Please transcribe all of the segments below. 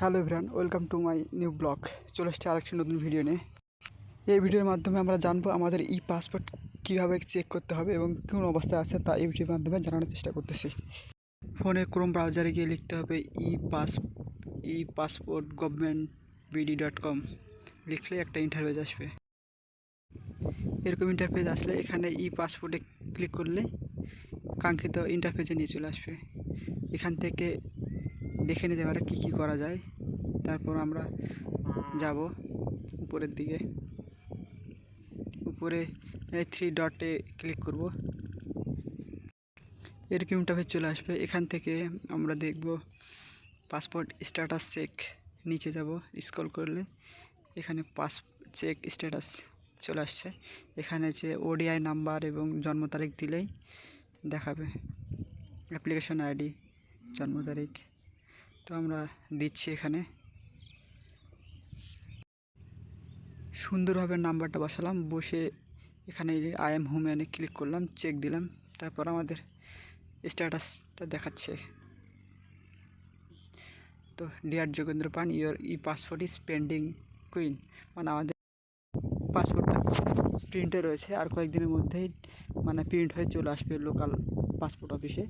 Hello everyone, welcome to my new blog. চলে এসেছি আরেকটি নতুন ভিডিও নিয়ে। এই ভিডিওর মাধ্যমে আমরা জানব আমাদের ই পাসপোর্ট কীভাবে চেক করতে হবে এবং কোন অবস্থায় আছে তা এই ভিডিওর মাধ্যমে জানানোর চেষ্টা করতেছি। ফোনে ক্রোম ব্রাউজারে গিয়ে লিখতে হবে e pass, e passport government BD dot com. লিখলে একটা ইন্টারভিউ আসবে। এরকম ইন্টারফেস আসলে এখানে ই পাসপোর্টে ক্লিক করলে কাঙ্ক্ষিত ইন্টারফেসে নিয়ে চলে আসবে। এখান থেকে দেখে নিতে পারে কী কী করা যায়। তারপর আমরা যাব উপরের দিকে। উপরে এই থ্রি ডটে ক্লিক করব। এরকম ইন্টারফেস চলে আসবে। এখান থেকে আমরা দেখব পাসপোর্ট স্ট্যাটাস চেক নিচে যাব স্ক্রল করলে এখানে পাস চেক স্ট্যাটাস চলে আসছে। এখানে যে ওডিআই নাম্বার এবং জন্ম তারিখ দিলেই দেখাবে। অ্যাপ্লিকেশন আইডি জন্ম তারিখ। তো আমরা দিচ্ছি এখানে। সুন্দরভাবে নাম্বারটা বসালাম, বসে এখানে আই এম হোম্যানে ক্লিক করলাম চেক দিলাম, তারপর আমাদের স্ট্যাটাসটা দেখাচ্ছে। তো dear Jogendra Pan your e passport is pending queue মানে আমাদের পাসপোর্টটা প্রিন্টে রয়েছে, আর কয়েকদিনের মধ্যেই মানে প্রিন্ট হয়ে চলে আসবে লোকাল পাসপোর্ট অফিসে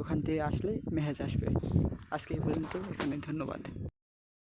ওখান থেকে আসলে মেহেজ আসবে। আজকে এই পর্যন্ত এখানে ধন্যবাদ।